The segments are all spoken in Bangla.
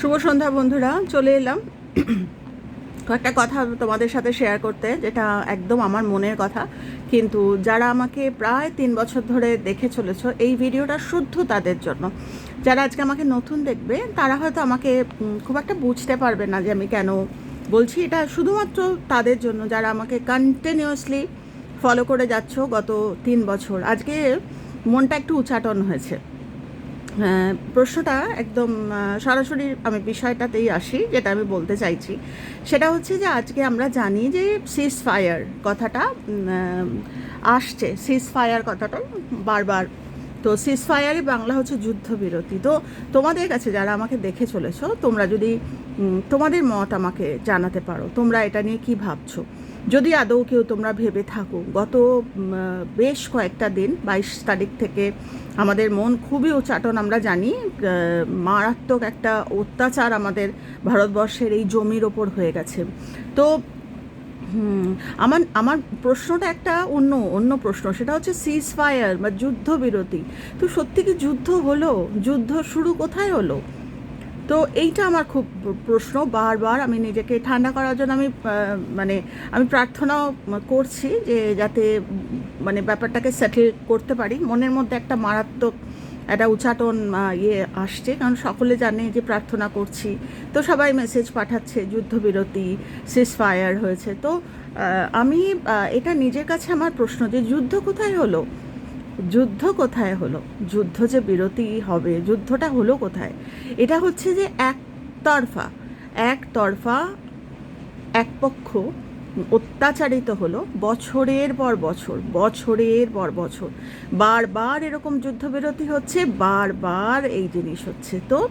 শুভ সন্ধ্যা বন্ধুরা চলে এলাম। কয়েকটা কথা তোমাদের সাথে শেয়ার করতে যেটা একদম আমার মনের কথা। কিন্তু যারা আমাকে প্রায় তিন বছর ধরে দেখে চলেছ এই ভিডিওটা শুদ্ধ তাদের জন্য। যারা আজকে আমাকে নতুন দেখবে তারা হয়তো আমাকে খুব একটা বুঝতে পারবে না যে আমি কেন বলছি। এটা শুধুমাত্র তাদের জন্য যারা আমাকে কন্টিনিউয়াসলি ফলো করে যাচ্ছ গত তিন বছর। আজকে মনটা একটু উচ্চাটন হয়েছে। হ্যাঁ, প্রশ্নটা একদম সরাসরি আমি বিষয়টাতেই আসি, যেটা আমি বলতে চাইছি। সেটা হচ্ছে যে আজকে আমরা জানি যে সিজ ফায়ার কথাটা আসছে। সিজ ফায়ার কথাটা বারবার। তো সিজ ফায়ারে বাংলা হচ্ছে যুদ্ধবিরতি। তো তোমাদের কাছে যারা আমাকে দেখে চলেছো, তোমরা যদি তোমাদের মত আমাকে জানাতে পারো, তোমরা এটা নিয়ে কি ভাবছ? যদি আদৌ কেউ তোমরা ভেবে থাকো, গত বেশ কয়েকটা দিন, বাইশ তারিখ থেকে আমাদের মন খুবই উচ্চাটন আমরা জানি মারাত্মক একটা অত্যাচার আমাদের ভারতবর্ষের এই জমির ওপর হয়ে গেছে। তো আমার আমার প্রশ্নটা একটা অন্য অন্য প্রশ্ন, সেটা হচ্ছে সিজ ফায়ার বা যুদ্ধবিরতি। তো সত্যি কি যুদ্ধ হলো? যুদ্ধ শুরু কোথায় হলো? তো এইটা আমার খুব প্রশ্ন বারবার। আমি নিজেকে ঠান্ডা করার জন্য আমি মানে আমি প্রার্থনাও করছি যে যাতে মানে ব্যাপারটাকে সেটেল করতে পারি। মনের মধ্যে একটা মারাত্মক একটা উচ্চাটন ইয়ে আসছে। কারণ সকলে জানে যে প্রার্থনা করছি। তো সবাই মেসেজ পাঠাচ্ছে, যুদ্ধবিরতি সিজ ফায়ার হয়েছে। তো আমি এটা নিজের কাছে আমার প্রশ্ন যে যুদ্ধ কোথায় হলো? যুদ্ধ কোথায় হলো? যুদ্ধ যে বিরতি হবে, যুদ্ধটা হলো কোথায়? এটা হচ্ছে যে একতরফা একতরফা এক পক্ষ অত্যাচারিত হলো বছরের পর বছর, বছরের পর বছর। বারবার এরকম যুদ্ধবিরতি হচ্ছে, বারবার এই জিনিস হচ্ছে। তো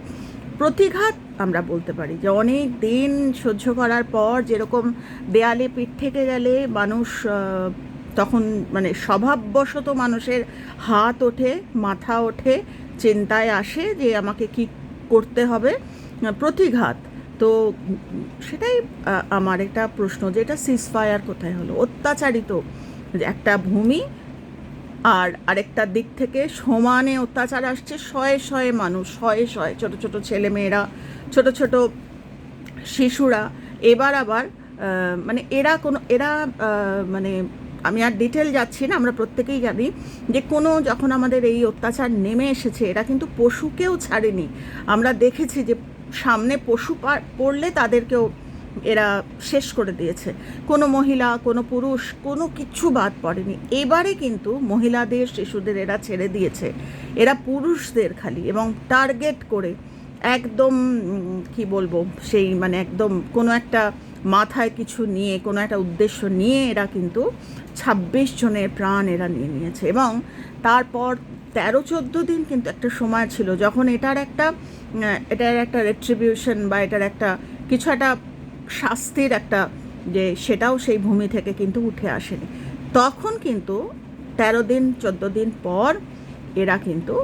প্রতিঘাত আমরা বলতে পারি যে অনেক দিন সহ্য করার পর যেরকম দেয়ালে পিঠ থেকে গেলে মানুষ তখন মানে স্বভাববশত মানুষের হাত ওঠে, মাথা ওঠে, চিন্তায় আসে যে আমাকে কি করতে হবে, প্রতিঘাত। তো সেটাই আমার একটা প্রশ্ন যে এটা সিজফায়ার কোথায় হলো? অত্যাচারিত একটা ভূমি আর আরেকটা দিক থেকে সমানে অত্যাচার আসছে শয়ে শয়ে মানুষ, শয়ে শয়ে। ছোট ছোট ছেলেমেয়েরা, ছোট ছোট শিশুরা। এবার আবার মানে এরা কোনো, এরা মানে আমি আর ডিটেল যাচ্ছি না, আমরা প্রত্যেকেই জানি যে কোনো যখন আমাদের এই অত্যাচার নেমে এসেছে, এরা কিন্তু পশুকেও ছাড়েনি। আমরা দেখেছি যে সামনে পশু পড়লে তাদেরকেও এরা শেষ করে দিয়েছে। কোনো মহিলা, কোনো পুরুষ, কোনো কিছু বাদ পড়েনি। এবারে কিন্তু মহিলাদের, শিশুদের এরা ছেড়ে দিয়েছে। এরা পুরুষদের খালি এবং টার্গেট করে একদম কি বলব, সেই মানে একদম কোনো একটা মাথায় কিছু নিয়ে, কোনো একটা উদ্দেশ্য নিয়ে এরা কিন্তু ছাব্বিশ জনের প্রাণ এরা নিয়ে নিয়েছে এবং তারপর তেরো, চোদ্দ দিন কিন্তু একটা সময় ছিল যখন এটার একটা এটার একটা রেট্রিবিউশন বা এটার একটা কিছু একটা শাস্তির একটা যে সেটাও সেই ভূমি থেকে কিন্তু উঠে আসেনি। তখন কিন্তু তেরো দিন, চোদ্দ দিন পর এরা কিন্তু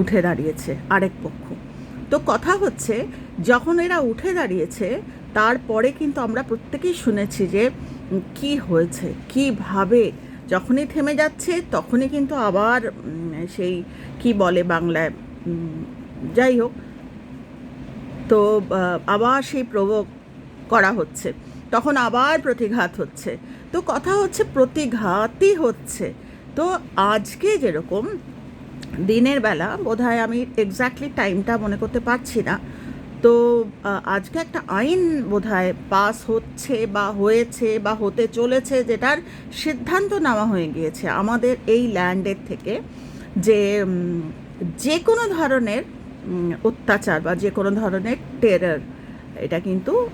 উঠে দাঁড়িয়েছে আরেক পক্ষ। তো কথা হচ্ছে, যখন এরা উঠে দাঁড়িয়েছে, তারপরে কিন্তু আমরা প্রত্যেকেই শুনেছি যে কি হয়েছে? কীভাবে? যখনই থেমে যাচ্ছে, তখনই কিন্তু আবার সেই, কি বলে বাংলায় যাই হোক, তো আবার সেই প্রভোগ করা হচ্ছে। তখন আবার প্রতিঘাত হচ্ছে। তো কথা হচ্ছে প্রতিঘাতই হচ্ছে। তো আজকে যেরকম দিনের বেলা, বোধহয় আমি এক্স্যাক্টলি টাইমটা মনে করতে পারছি না তো আজকে একটা আইন বোধহয় পাস হচ্ছে বা হয়েছে বা হতে চলেছে যেটার সিদ্ধান্ত নেওয়া হয়ে গিয়েছে আমাদের এই ল্যান্ডের থেকে যে যে কোনো ধরনের অত্যাচার বা যে কোনো ধরনের টেরর এটা কিন্তু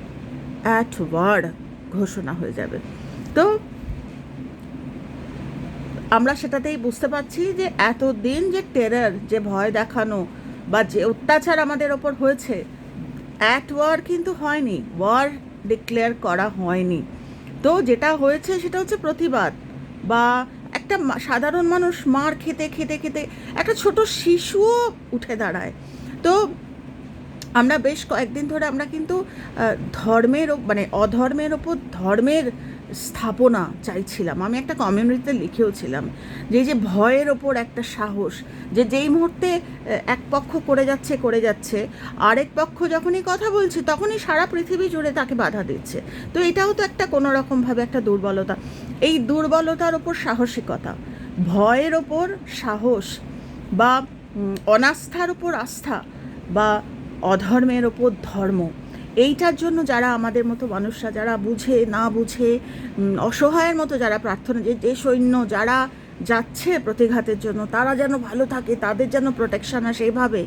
অ্যাট ওয়ার্ড ঘোষণা হয়ে যাবে। তো, আমরা সেটাতেই বুঝতে পারছি যে এতদিন যে টেরর যে ভয় দেখানো বা যে অত্যাচার আমাদের ওপর হয়েছে অ্যাট ওয়ার কিন্তু হয়নি। ওয়ার ডিক্লেয়ার করা হয়নি। তো যেটা হয়েছে সেটা হচ্ছে প্রতিবাদ বা একটা সাধারণ মানুষ মার খেতে খেতে খেতে একটা ছোট শিশুও উঠে দাঁড়ায়। তো আমরা বেশ কয়েকদিন ধরে আমরা কিন্তু ধর্মের মানে অধর্মের ওপর ধর্মের স্থাপনা চাইছিলাম। আমি একটা কমিউনিটিতে লিখেও ছিলাম যে যে ভয়ের ওপর একটা সাহস, যে যেই মুহূর্তে এক পক্ষ করে যাচ্ছে করে যাচ্ছে, আরেক পক্ষ যখনই কথা বলছে, তখনই সারা পৃথিবী জুড়ে তাকে বাধা দিচ্ছে। তো এটাও তো একটা কোনো রকমভাবে একটা দুর্বলতা। এই দুর্বলতার ওপর সাহসিকতা, ভয়ের ওপর সাহস বা অনাস্থার ওপর আস্থা বা, অধর্মের ওপর ধর্ম এইটার জন্য যারা আমাদের মতো মানুষরা, যারা বুঝে, না বুঝে অসহায়ের মতো যারা প্রার্থনা, যে যে সৈন্য যারা যাচ্ছে প্রতিঘাতের জন্য, তারা যেন ভালো থাকে, তাদের যেন প্রোটেকশন আসে এইভাবে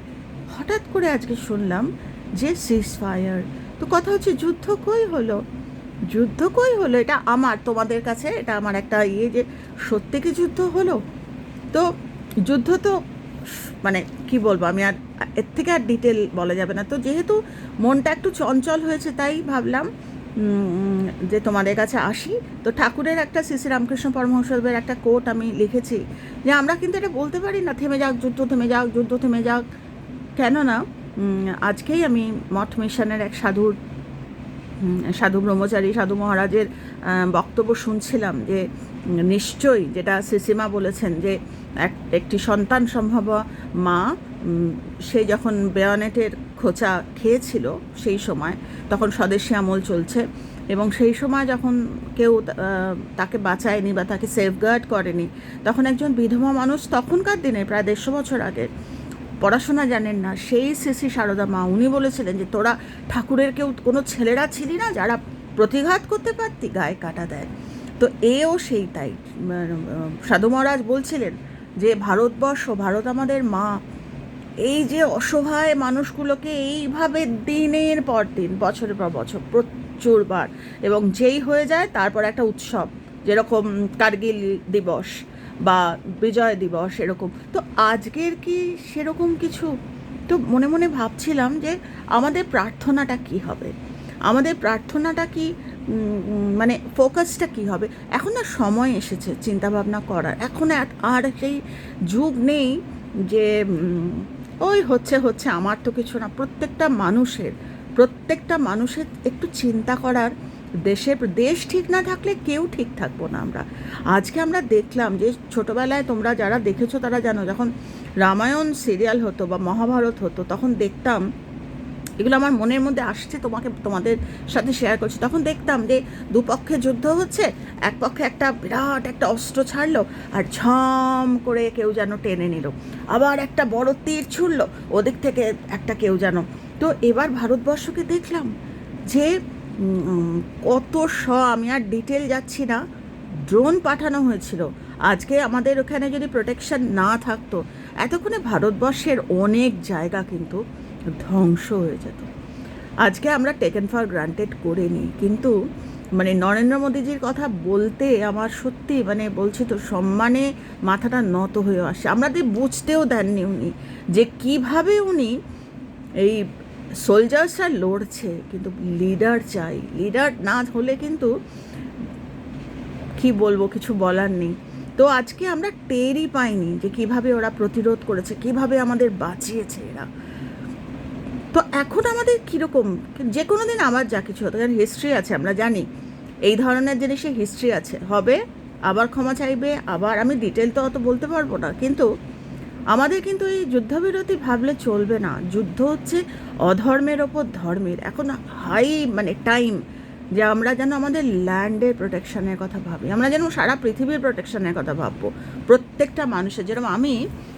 হঠাৎ করে আজকে শুনলাম যে সিজ ফায়ার তো কথা হচ্ছে যুদ্ধ কই হলো? যুদ্ধ কই হলো? এটা আমার, তোমাদের কাছে, এটা আমার একটা ইয়ে যে সত্যি কি যুদ্ধ হলো? তো যুদ্ধ তো মানে কি বলব, আমি আর এর থেকে আর ডিটেল বলা যাবে না। তো যেহেতু মনটা একটু চঞ্চল হয়েছে, তাই ভাবলাম যে তোমাদের কাছে আসি। তো ঠাকুরের একটা শ্রী রামকৃষ্ণ পরমহংসদেবের একটা কোট আমি লিখেছি, যে আমরা কিন্তু এটা বলতে পারি না, থেমে যাক, যুদ্ধ থেমে যাক, যুদ্ধ থেমে যাক। কেননা আজকেই আমি মঠ মিশনের এক সাধুর সাধু ব্রহ্মচারী, সাধু মহারাজের বক্তব্য শুনছিলাম, যে নিশ্চয়ই যেটা সিসিমা বলেছেন, যে এক, একটি সন্তান সম্ভব, মা সে যখন বেয়ানেটের খোঁচা খেয়েছিল সেই সময়, তখন স্বদেশী আমল চলছে এবং সেই সময় যখন কেউ তাকে বাঁচায়নি বা তাকে সেফগার্ড করেনি, তখন একজন বিধবা মানুষ তখনকার দিনে প্রায় দেড়শো বছর আগে পড়াশোনা জানেন না, সেই সিসি সারদা মা, উনি বলেছিলেন যে, তোরা ঠাকুরের কেউ কোনো ছেলেরা ছিলি না যারা প্রতিঘাত করতে পারতি, গায়ে কাটা দেয়। তো এও সেই তাই সাধু মহারাজ বলছিলেন যে ভারতবর্ষ, ভারত আমাদের মা, এই যে অসহায় মানুষগুলোকে এইভাবে দিনের পর দিন, বছরের পর বছর প্রচুরবার এবং যেই হয়ে যায় তারপর একটা উৎসব, যেরকম কার্গিল দিবস বা বিজয় দিবস এরকম। তো আজকের কি সেরকম কিছু? তো মনে মনে ভাবছিলাম যে আমাদের প্রার্থনাটা কি হবে? আমাদের প্রার্থনাটা কি মানে ফোকাসটা কি হবে? এখন না সময় এসেছে চিন্তাভাবনা করার। এখন আর- আর সেই যুগ নেই যে ওই হচ্ছে হচ্ছে, আমার তো কিছু না। প্রত্যেকটা মানুষের প্রত্যেকটা মানুষের একটু চিন্তা করার দেশের দেশ ঠিক না থাকলে কেউ ঠিক থাকব না আমরা। আজকে আমরা দেখলাম যে, ছোটোবেলায় তোমরা যারা দেখেছ তারা জানো, যখন রামায়ণ সিরিয়াল হতো বা মহাভারত হতো, তখন দেখতাম এগুলো আমার মনের মধ্যে আসছে, তোমাকে, তোমাদের সাথে শেয়ার করছি। তখন দেখতাম যে দুপক্ষে যুদ্ধ হচ্ছে এক পক্ষে একটা বিরাট একটা অস্ত্র ছাড়লো আর ঝম করে কেউ যেন টেনে নিল। আবার একটা বড় তীর ছুড়লো, ওদিক থেকে একটা কেউ যেন। তো এবার ভারতবর্ষকে দেখলাম যে কত শ আমি আর ডিটেল যাচ্ছি না ড্রোন পাঠানো হয়েছিল। আজকে আমাদের ওখানে যদি প্রোটেকশন না থাকতো, এতক্ষণে ভারতবর্ষের অনেক জায়গা কিন্তু ধ্বংস হয়ে যেত। আজকে আমরা টেকেন ফর গ্রান্টেড করে নিই, কিন্তু মানে নরেন্দ্র মোদীজির কথা বলতে আমার সত্যি মানে বলছি তো সম্মানে মাথাটা নত হয়ে আসে। আমাদের বুঝতেও দেননি উনি যে কীভাবে উনি এই সোলজার্সরা লড়ছে, কিন্তু লিডার চাই। লিডার না হলে কিন্তু কি বলব কিছু বলার নেই। তো আজকে আমরা টেরই পাইনি যে কীভাবে ওরা প্রতিরোধ করেছে, কীভাবে আমাদের বাঁচিয়েছে এরা। তো এখন আমাদের কীরকম যে কোনো দিন আমার যা কিছু হতো কারণ হিস্ট্রি আছে, আমরা জানি। এই ধরনের জিনিসে হিস্ট্রি আছে। হবে, আবার ক্ষমা চাইবে, আবার আমি ডিটেল তো অত বলতে পারব না, কিন্তু আমাদের কিন্তু এই যুদ্ধবিরতি ভাবলে চলবে না। যুদ্ধ হচ্ছে অধর্মের ওপর ধর্মের। এখন হাই মানে টাইম যে আমরা যেন আমাদের ল্যান্ডের প্রোটেকশনের কথা ভাবি। আমরা যেন সারা পৃথিবীর প্রোটেকশনের কথা ভাববো। প্রত্যেকটা মানুষের, যেরকম আমি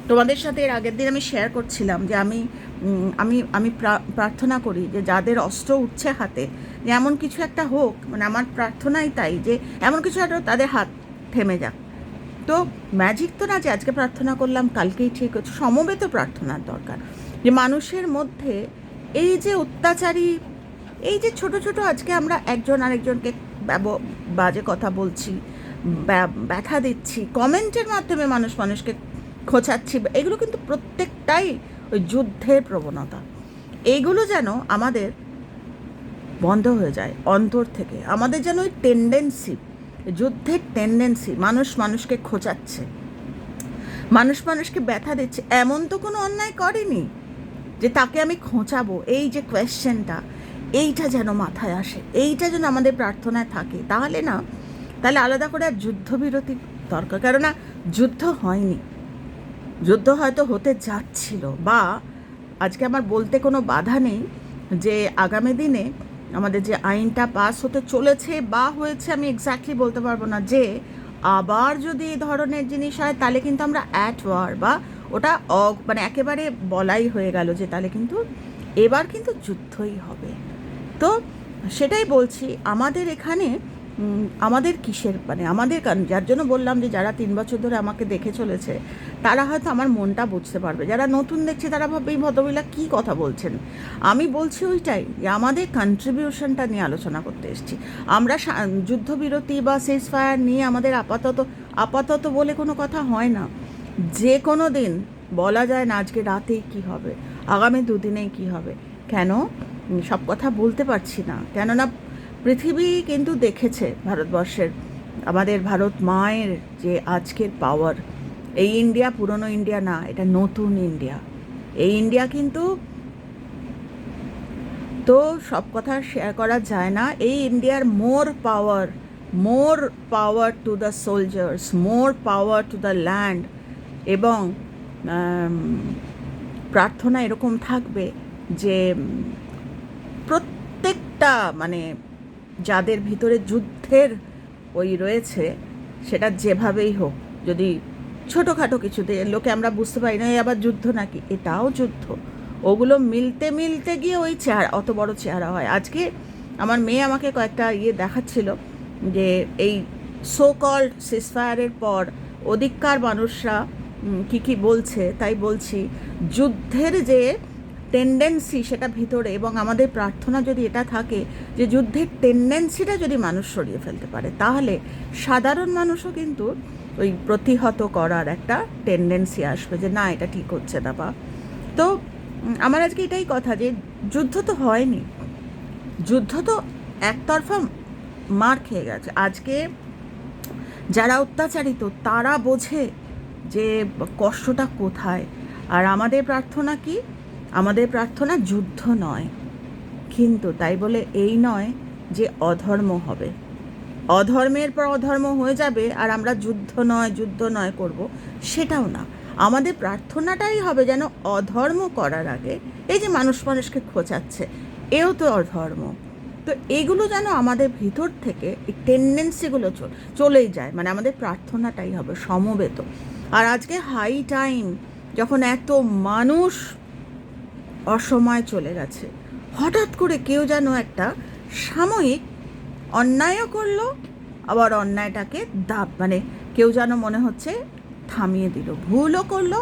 তোমাদের সাথে এর আগের দিন আমি শেয়ার করছিলাম যে আমি আমি আমি প্রা- প্রার্থনা করি যে যাদের অস্ত্র উঠছে হাতে, যে এমন কিছু একটা হোক মানে আমার প্রার্থনাই তাই যে এমন কিছু একটা তাদের হাত থেমে যাক। তো ম্যাজিক তো না যে আজকে প্রার্থনা করলাম, কালকেই ঠিক হচ্ছে, সমবেত প্রার্থনার দরকার। যে মানুষের মধ্যে এই যে অত্যাচারী, এই যে ছোট ছোট আজকে আমরা একজন আরেকজনকে বাজে কথা বলছি, ব্যা- ব্যথা দিচ্ছি কমেন্টের মাধ্যমে মানুষ, মানুষকে খোঁচাচ্ছি। এগুলো কিন্তু প্রত্যেকটাই ওই যুদ্ধের প্রবণতা। এইগুলো যেন আমাদের বন্ধ হয়ে যায়, অন্তর থেকে। আমাদের যেন ওই টেন্ডেন্সি যুদ্ধের টেন্ডেন্সি মানুষ মানুষকে খোঁচাচ্ছে। মানুষ মানুষকে ব্যথা দিচ্ছে। এমন তো কোনো অন্যায় করেনি যে তাকে আমি খোঁচাবো। এই যে কোয়েশ্চেনটা এইটা যেন মাথায় আসে, এইটা যেন আমাদের প্রার্থনায় থাকে। তাহলে না, তাহলে আলাদা করে আর যুদ্ধবিরতি দরকার। কেননা, যুদ্ধ হয়নি। যুদ্ধ হয়তো হতে যাচ্ছিল বা আজকে আমার বলতে কোনো বাধা নেই যে আগামী দিনে আমাদের যে আইনটা পাস হতে চলেছে বা হয়েছে আমি এক্স্যাক্টলি বলতে পারব না যে আবার যদি এই ধরনের জিনিস হয়, তাহলে কিন্তু আমরা অ্যাট ওয়ার বা ওটা মানে একেবারে বলাই হয়ে গেল যে তাহলে কিন্তু এবার কিন্তু যুদ্ধই হবে। তো সেটাই বলছি, আমাদের এখানে আমাদের কিসের মানে আমাদের যার জন্য বললাম যে যারা তিন বছর ধরে আমাকে দেখে চলেছে তারা হয়তো আমার মনটা বুঝতে পারবে। যারা নতুন দেখছে, তারা ভাববে, এই ভদ্রমহিলা কী কথা বলছেন? আমি বলছি ওইটাই যে, আমাদের কন্ট্রিবিউশনটা নিয়ে আলোচনা করতে এসেছি। আমরা যুদ্ধবিরতি বা সেস ফায়ার নিয়ে আমাদের আপাতত আপাতত বলে কোনো কথা হয় না। যে কোনো দিন, বলা যায় না আজকে রাতেই কি হবে, আগামী দুদিনেই কি হবে। কেন? সব কথা বলতে পারছি না। কেননা পৃথিবী কিন্তু দেখেছে ভারতবর্ষের, আমাদের ভারত মায়ের যে আজকের পাওয়ার এই ইন্ডিয়া পুরনো ইন্ডিয়া না, এটা নতুন ইন্ডিয়া এই ইন্ডিয়া কিন্তু তো সব কথা শেয়ার করা যায় না। এই ইন্ডিয়ার more power more power to the soldiers more power to the land এবং প্রার্থনা এরকম থাকবে যে, প্রত্যেকটা মানে যাদের ভিতরে যুদ্ধের ওই রয়েছে, সেটা যেভাবেই হোক, যদি ছোটোখাটো কিছুতে। লোকে আমরা বুঝতে পারি না এই আবার যুদ্ধ নাকি? এটাও যুদ্ধ। ওগুলো মিলতে মিলতে গিয়ে ওই চেহারা, অত বড় চেহারা হয়। আজকে আমার মেয়ে আমাকে কয়েকটা ইয়ে দেখাচ্ছিল যে এই সো কল্ড সিসফায়ারের পর অধিককার মানুষরা কি কি বলছে, তাই বলছি, যুদ্ধের যে টেন্ডেন্সি সেটা ভিতরে এবং আমাদের প্রার্থনা যদি এটা থাকে যে যুদ্ধের টেন্ডেন্সিটা যদি মানুষ সরিয়ে ফেলতে পারে, তাহলে সাধারণ মানুষও কিন্তু ওই প্রতিহত করার একটা টেন্ডেন্সি আসবে যে, না, এটা ঠিক হচ্ছে না, বা। তো আমার আজকে এটাই কথা যে, যুদ্ধ তো হয়নি। যুদ্ধ তো একতরফা মার খেয়ে গেছে। আজকে যারা অত্যাচারিত, তারা বোঝে যে, কষ্টটা কোথায়। আর আমাদের প্রার্থনা কি? আমাদের প্রার্থনা যুদ্ধ নয়। কিন্তু তাই বলে এই নয় যে, অধর্ম হবে। অধর্মের পর অধর্ম হয়ে যাবে আর আমরা যুদ্ধ নয় যুদ্ধ নয় করব, সেটাও না। আমাদের প্রার্থনাটাই হবে যেন অধর্ম করার আগে এই যে মানুষ মানুষকে খোঁচাচ্ছে, এও তো অধর্ম। তো এগুলো যেন আমাদের ভিতর থেকে এই টেন্ডেন্সিগুলো চলেই যায় মানে আমাদের প্রার্থনাটাই হবে সমবেত। আর আজকে হাই টাইম যখন এত মানুষ অসময় চলে গেছে, হঠাৎ করে কেউ যেন একটা সাময়িক অন্যায়ও করল, আবার অন্যায়টাকে দাব মানে কেউ যেন মনে হচ্ছে থামিয়ে দিল। ভুলও করল,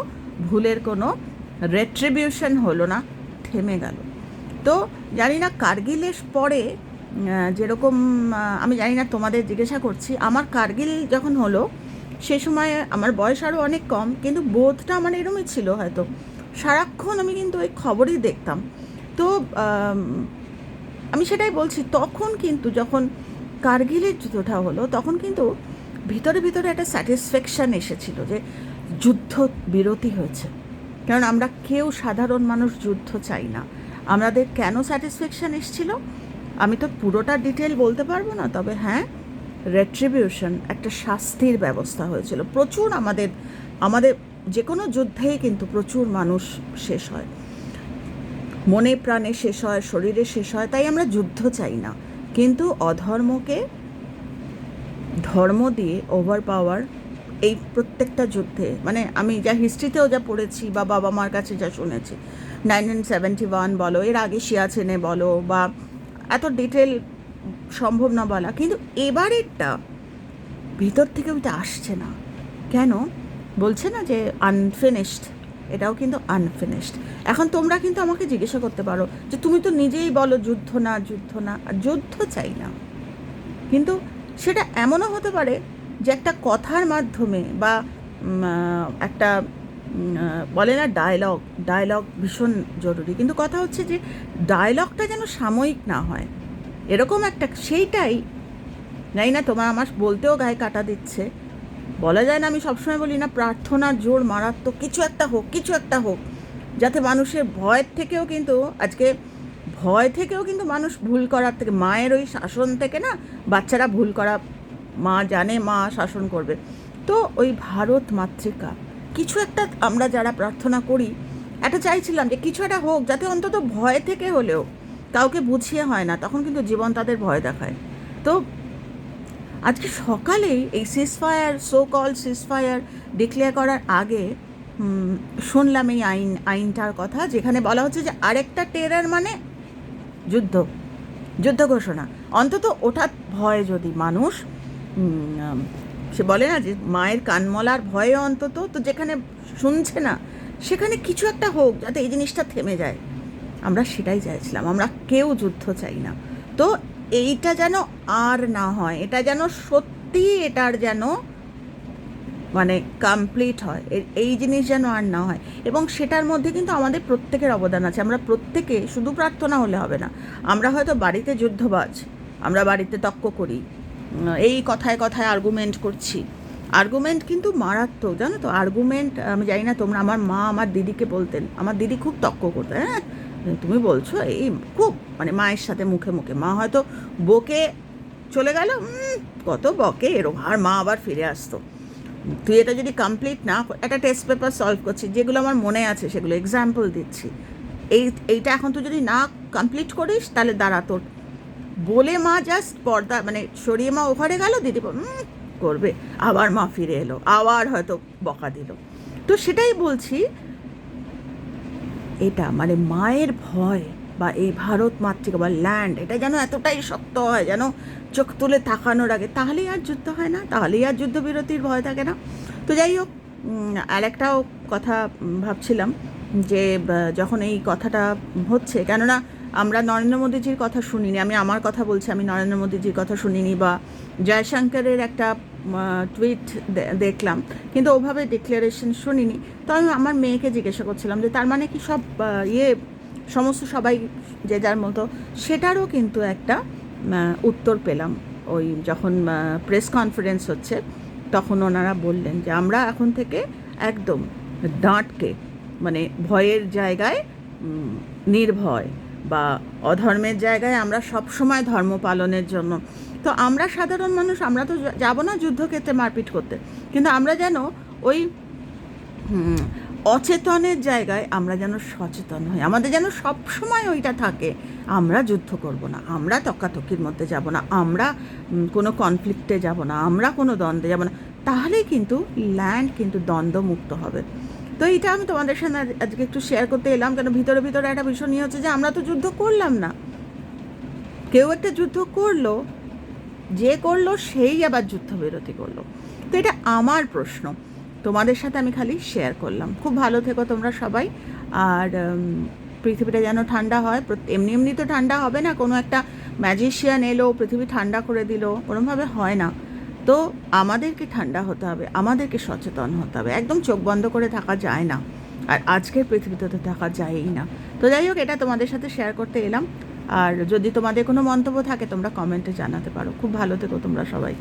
ভুলের কোনো রেট্রিবিউশন হলো না, থেমে গেল। তো জানি না কার্গিলের পরে যেরকম আমি জানি না তোমাদের জিজ্ঞাসা করছি, আমার কার্গিল যখন হলো, সে সময় আমার বয়স আরও অনেক কম, কিন্তু বোধটা আমার এরমই ছিল হয়তো। সারাক্ষণ আমি কিন্তু ওই খবরই দেখতাম। তো আম, সেটাই বলছি তখন কিন্তু যখন কার্গিলের যুদ্ধটা হলো তখন কিন্তু ভিতরে ভিতরে একটা স্যাটিসফ্যাকশান এসেছিল যে যুদ্ধ বিরতি হয়েছে। কারণ আমরা কেউ সাধারণ মানুষ যুদ্ধ চাই না। আমাদের কেন স্যাটিসফ্যাকশান এসেছিল? আমি তো পুরোটা ডিটেল বলতে পারব না তবে হ্যাঁ রেট্রিবিউশন একটা শাস্তির ব্যবস্থা হয়েছিল। প্রচুর আমাদের আমাদের যে কোনো যুদ্ধেই কিন্তু প্রচুর মানুষ শেষ হয়। মনে প্রাণে শেষ হয়, শরীরে শেষ হয়, তাই আমরা যুদ্ধ চাই না। কিন্তু অধর্মকে ধর্ম দিয়ে ওভার পাওয়ার এই প্রত্যেকটা যুদ্ধে মানে আমি যা হিস্ট্রিতেও যা পড়েছি বা বাবা মার কাছে যা শুনেছি নাইনটিন সেভেন্টি ওয়ান বলো, এর আগে সিয়াচেনে বলো বা এত ডিটেল সম্ভব না বলা, কিন্তু এবারেরটা ভিতর থেকে ওইটা আসছে না। কেন? বলছে না যে আনফিনিশড এটাও কিন্তু আনফিনিশড এখন তোমরা কিন্তু আমাকে জিজ্ঞাসা করতে পারো যে তুমি তো নিজেই বলো যুদ্ধ না যুদ্ধ না, আর যুদ্ধ চাই না। কিন্তু সেটা এমনও হতে পারে যে একটা কথার মাধ্যমে বা একটা বলে না ডায়লগ ডায়লগ ভীষণ জরুরি। কিন্তু কথা হচ্ছে যে ডায়লগটা যেন সাময়িক না হয়। এরকম একটা, সেইটাই, জানি না, তোমার আমার বলতেও গায়ে কাটা দিচ্ছে। বলা যায় না আমি সবসময় বলি না, প্রার্থনার জোর মারাত্মক, কিছু একটা হোক, কিছু একটা হোক, যাতে মানুষের ভয়ের থেকেও কিন্তু, আজকে ভয় থেকেও কিন্তু মানুষ ভুল করার থেকে, মায়ের ওই শাসন থেকে না, বাচ্চারা ভুল করা, মা জানে, মা শাসন করবে। তো ওই ভারত মাতৃকা, কিছু একটা আমরা যারা প্রার্থনা করি এটা চাইছিলাম যে কিছু একটা হোক, যাতে অন্তত ভয় থেকে হলেও, কাউকে বুঝিয়ে হয় না, তখন কিন্তু জীবন তাদের ভয় দেখায়। তো আজকে সকালেই এই ceasefire so call cease fire declare করার আগে শুনলাম এই আইন, আইনটার কথা, যেখানে বলা হচ্ছে যে আরেকটা টেরার মানে যুদ্ধ যুদ্ধ ঘোষণা। অন্তত ওটা ভয় যদি মানুষ সে বলে না যে মায়ের কানমলার ভয়ে অন্তত, তো যেখানে শুনছে না, সেখানে কিছু একটা হোক, যাতে এই জিনিসটা থেমে যায়। আমরা সেটাই চাইছিলাম, আমরা কেউ যুদ্ধ চাই না। তো এইটা যেন আর না হয়, এটা যেন সত্যি এটার যেন মানে কমপ্লিট হয় এই জিনিস যেন আর না হয়। এবং সেটার মধ্যে কিন্তু আমাদের প্রত্যেকের অবদান আছে। আমরা প্রত্যেকে শুধু প্রার্থনা হলে হবে না। আমরা হয়তো বাড়িতে যুদ্ধবাজ, আমরা বাড়িতে তক্ক করি এই কথায় কথায় আর্গুমেন্ট করছি। আর্গুমেন্ট কিন্তু মারাত্মক, জানো তো? আর্গুমেন্ট আমি জানি না তোমরা, আমার মা আমার দিদিকে বলতেন, আমার দিদি খুব তক্ক করতেন হ্যাঁ? তুমি বলছো এই খুব মানে মায়ের সাথে মুখে মুখে। মা হয়তো বকে চলে গেল কত বকে এরকম। আর মা আবার ফিরে আসতো। তুই এটা যদি কমপ্লিট না একটা টেস্ট পেপার সলভ করছি যেগুলো আমার মনে আছে সেগুলো এক্সাম্পল দিচ্ছি। এই এইটা এখন তুই যদি না কমপ্লিট করিস তাহলে দাঁড়া তোর। বলে মা জাস্ট পর্দা মানে সরিয়ে মা ওখানে গেল দিদি "উম, করবে। আবার মা ফিরে এলো আবার হয়তো বকা দিল। তো সেটাই বলছি এটা মানে মায়ের ভয় বা এই ভারত মাতৃকা বা ল্যান্ড এটা যেন এতটাই শক্ত হয় যেন চোখ তুলে তাকানোর আগে তাহলেই আর যুদ্ধ হয় না তাহলেই আর যুদ্ধবিরতির ভয় থাকে না। তো যাই হোক উম, আরেকটাও কথা ভাবছিলাম যে যখন এই কথাটা হচ্ছে কেননা আমরা নরেন্দ্র মোদীজির কথা শুনিনি আমি আমার কথা বলছি আমি নরেন্দ্র মোদীজির কথা শুনিনি বা জয়শঙ্করের একটা টুইট দেখলাম। কিন্তু ওভাবে ডিক্লারেশন শুনিনি। তো আমি আমার মেয়েকে জিজ্ঞাসা করছিলাম যে, তার মানে কি সব ইয়ে সমস্ত সবাই যে যার মতো, সেটারও কিন্তু একটা উত্তর পেলাম। ওই যখন প্রেস কনফারেন্স হচ্ছে, তখন ওনারা বললেন যে, আমরা এখন থেকে একদম দাঁটকে মানে ভয়ের জায়গায় নির্ভয় বা অধর্মের জায়গায় আমরা সব সময় ধর্ম পালনের জন্য তো আমরা সাধারণ মানুষ, আমরা তো যাব না যুদ্ধক্ষেত্রে মারপিট করতে। কিন্তু আমরা যেন ওই অচেতনের জায়গায় আমরা যেন সচেতন হই। আমাদের যেন সব সময় ওইটা থাকে, আমরা যুদ্ধ করব না, আমরা তকাতকির মধ্যে যাব না, আমরা কোনো কনফ্লিক্টে যাব না, আমরা কোনো দ্বন্দ্বে যাব না। তাহলেই কিন্তু ল্যান্ড কিন্তু দ্বন্দ্বমুক্ত হবে। তো এইটা আমি তোমাদের সাথে আজ- আজকে একটু শেয়ার করতে এলাম, কেন ভিতরে ভিতরে একটা বিষয় নিয়ে হচ্ছে যে আমরা তো যুদ্ধ করলাম না। কেউ একটা যুদ্ধ করল যে করল, সেই আবার যুদ্ধবিরতি করল। তো এটা আমার প্রশ্ন। তোমাদের সাথে আমি খালি শেয়ার করলাম। খুব ভালো থেকো তোমরা সবাই। আর পৃথিবীটা যেন ঠান্ডা হয়। এমনি এমনি তো ঠান্ডা হবে না। কোনো একটা ম্যাজিশিয়ান এলো, পৃথিবী ঠান্ডা করে দিল। ওরমভাবে হয় না। তো আমাদেরকে ঠান্ডা হতে হবে। আমাদেরকে সচেতন হতে হবে। একদম চোখ বন্ধ করে থাকা যায় না। আর আজকের পৃথিবীতে তো থাকা যায়ই না। তো যাই হোক, এটা তোমাদের সাথে শেয়ার করতে এলাম। আর যদি তোমাদের কোনো মন্তব্য থাকে, তোমরা কমেন্টে জানাতে পারো। খুব ভালো থেকো তোমরা সবাই।